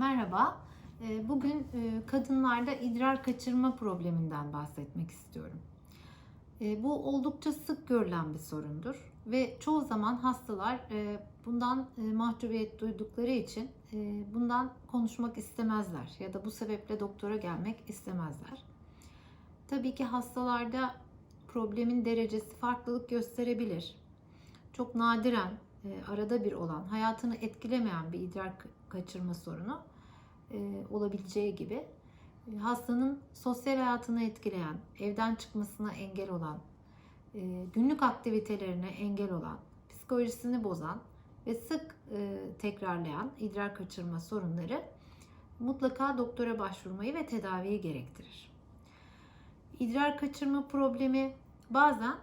Merhaba. Ee, Bugün e, kadınlarda idrar kaçırma probleminden bahsetmek istiyorum. E, Bu oldukça sık görülen bir sorundur ve çoğu zaman hastalar e, bundan e, mahcubiyet duydukları için bundan konuşmak istemezler ya da bu sebeple doktora gelmek istemezler. Tabii ki hastalarda problemin derecesi farklılık gösterebilir. Çok nadiren arada bir olan, hayatını etkilemeyen bir idrar ka- kaçırma sorunu olabileceği gibi e, hastanın sosyal hayatını etkileyen, evden çıkmasına engel olan, e, günlük aktivitelerine engel olan, psikolojisini bozan ve sık e, tekrarlayan idrar kaçırma sorunları mutlaka doktora başvurmayı ve tedaviyi gerektirir. İdrar kaçırma problemi bazen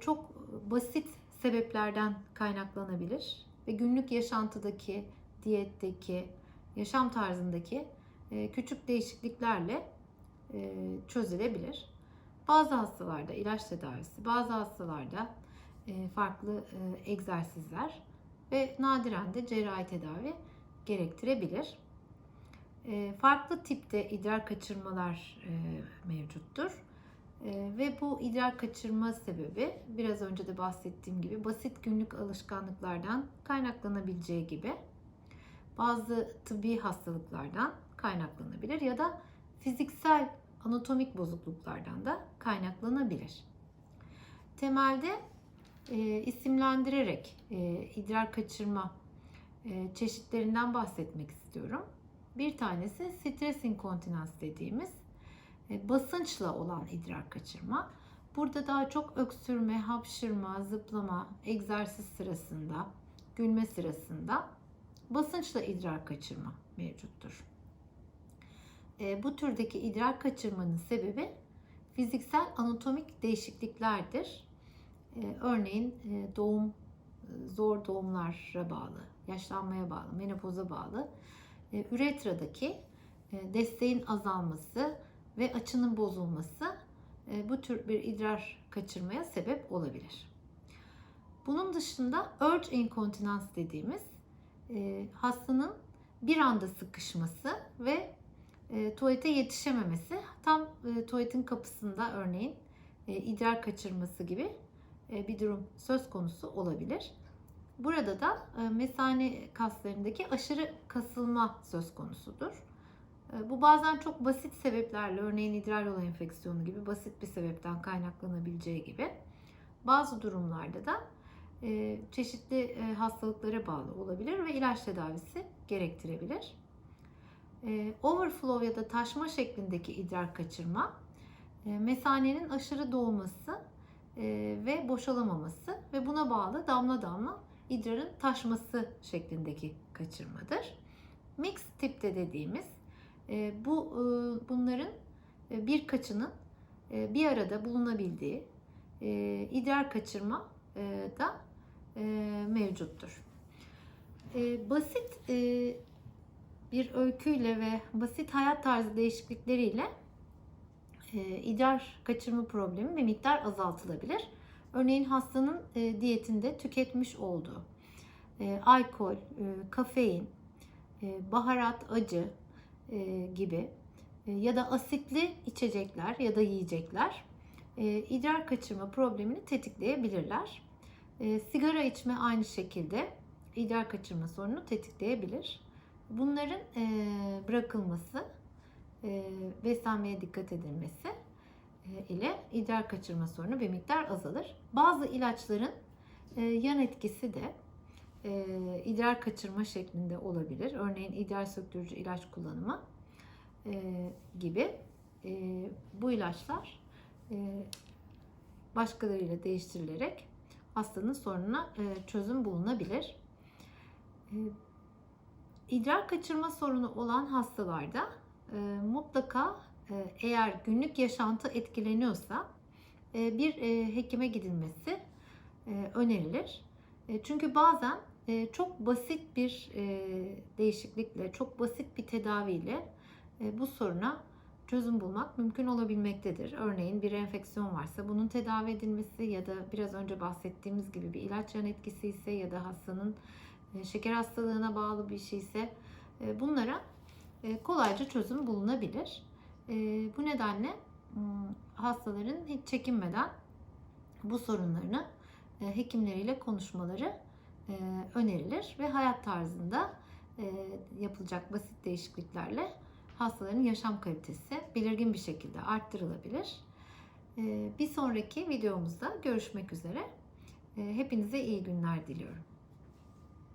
çok basit sebeplerden kaynaklanabilir ve günlük yaşantıdaki, diyetteki, yaşam tarzındaki e, küçük değişikliklerle e, çözülebilir. Bazı hastalarda ilaç tedavisi, bazı hastalarda e, farklı egzersizler ve nadiren de cerrahi tedavi gerektirebilir. Farklı tipte idrar kaçırmalar mevcuttur. Ve bu idrar kaçırma sebebi biraz önce de bahsettiğim gibi basit günlük alışkanlıklardan kaynaklanabileceği gibi bazı tıbbi hastalıklardan kaynaklanabilir ya da fiziksel anatomik bozukluklardan da kaynaklanabilir. Temelde e, isimlendirerek e, idrar kaçırma e, çeşitlerinden bahsetmek istiyorum. Bir tanesi stres inkontinans dediğimiz e, basınçla olan idrar kaçırma. Burada daha çok öksürme, hapşırma, zıplama, egzersiz sırasında, gülme sırasında basınçla idrar kaçırma mevcuttur. E, bu türdeki idrar kaçırmanın sebebi fiziksel anatomik değişikliklerdir. E, örneğin e, doğum, e, zor doğumlara bağlı, yaşlanmaya bağlı, menopoza bağlı, e, üretradaki e, desteğin azalması ve açının bozulması e, bu tür bir idrar kaçırmaya sebep olabilir. Bunun dışında urge inkontinans dediğimiz e, hastanın bir anda sıkışması ve e, tuvalete yetişememesi tam e, tuvaletin kapısında örneğin e, idrar kaçırması gibi e, bir durum söz konusu olabilir. Burada da e, mesane kaslarındaki aşırı kasılma söz konusudur. E, bu bazen çok basit sebeplerle örneğin idrar yolu enfeksiyonu gibi basit bir sebepten kaynaklanabileceği gibi bazı durumlarda da çeşitli e, hastalıklara bağlı olabilir ve ilaç tedavisi gerektirebilir. E, overflow ya da taşma şeklindeki idrar kaçırma, e, mesanenin aşırı dolması e, ve boşalamaması ve buna bağlı damla damla idrarın taşması şeklindeki kaçırmadır. Mix tipte dediğimiz e, bu e, bunların e, birkaçının e, bir arada bulunabildiği e, idrar kaçırma e, da e, mevcuttur. E, basit e, bir öyküyle ve basit hayat tarzı değişiklikleriyle e, idrar kaçırma problemi bir miktar azaltılabilir. Örneğin hastanın e, diyetinde tüketmiş olduğu e, alkol, e, kafein, e, baharat, acı e, gibi e, ya da asitli içecekler ya da yiyecekler e, idrar kaçırma problemini tetikleyebilirler. E, sigara içme aynı şekilde idrar kaçırma sorununu tetikleyebilir. Bunların e, bırakılması, e, beslenmeye dikkat edilmesi e, ile idrar kaçırma sorunu bir miktar azalır. Bazı ilaçların e, yan etkisi de e, idrar kaçırma şeklinde olabilir. Örneğin idrar söktürücü ilaç kullanımı e, gibi e, bu ilaçlar e, başkalarıyla değiştirilerek hastanın sorununa e, çözüm bulunabilir. E, idrar kaçırma sorunu olan hastalarda e, mutlaka eğer günlük yaşantı etkileniyorsa bir hekime gidilmesi önerilir. Çünkü bazen çok basit bir değişiklikle, çok basit bir tedaviyle bu soruna çözüm bulmak mümkün olabilmektedir. Örneğin bir enfeksiyon varsa bunun tedavi edilmesi ya da biraz önce bahsettiğimiz gibi bir ilaç yan etkisi ise ya da hastanın e, şeker hastalığına bağlı bir şeyse e, bunlara e, kolayca çözüm bulunabilir. Bu nedenle hastaların hiç çekinmeden bu sorunlarını hekimleriyle konuşmaları önerilir ve hayat tarzında yapılacak basit değişikliklerle hastaların yaşam kalitesi belirgin bir şekilde arttırılabilir. E, bir sonraki videomuzda görüşmek üzere. E, hepinize iyi günler diliyorum.